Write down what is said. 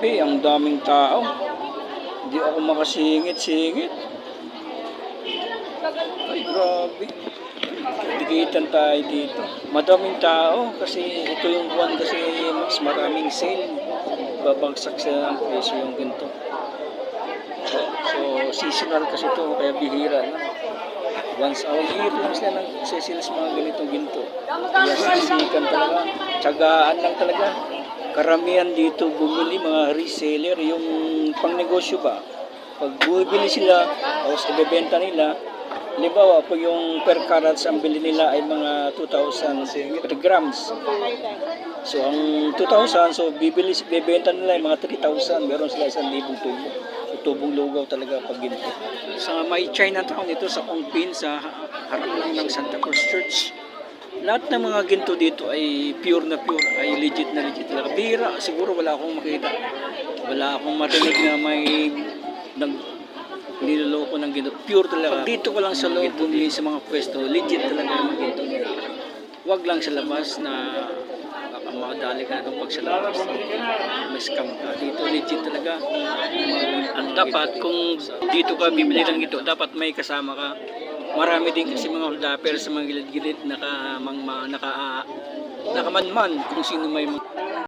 Grabe, ang daming tao. Hindi ako makasingit-singit. Ay, grabe. Dikitan tayo dito. Madaming tao kasi ito yung buwan kasi mas maraming sale. Babagsak sila ng presyo yung ginto. So, seasonal kasi ito, kaya bihira na. Once a year lang sila nagsisales mga ganitong ginto. Kaya sisikan talaga, tsagaan lang talaga. Karamihan dito bumili mga reseller, yung pangnegosyo ba. Pag bumibili sila, tapos ibebenta nila, Halimbawa, pag yung per carats ang bili nila ay mga 2,000 per grams. So, ang 2,000, so bibili, bibenta nila ay mga 3,000. Meron sila isang libong tubo. So, tubong lugaw talaga pag ginto. Sa may Chinatown ito, sa Ongpin, sa harap lang ng Santa Cruz Church. Lahat ng mga ginto dito ay pure na pure, ay legit na legit talaga. Bira, siguro wala akong makita. Wala akong marinig na may nag niloloko ng ginto. Pure talaga. Pag dito ko lang sa loob bumili sa mga pwesto, legit talaga yung mga ginto. Huwag lang sa labas na baka makadali ka na doon pag sa labas. May scam ka. Dito legit talaga. Ang dapat kung dito ka bibili ng ginto, dapat may kasama ka. Marami din kasi mga holdapper sa mga gilid-gilid naka, mang, ma- naka, nakamanman kung sino may mga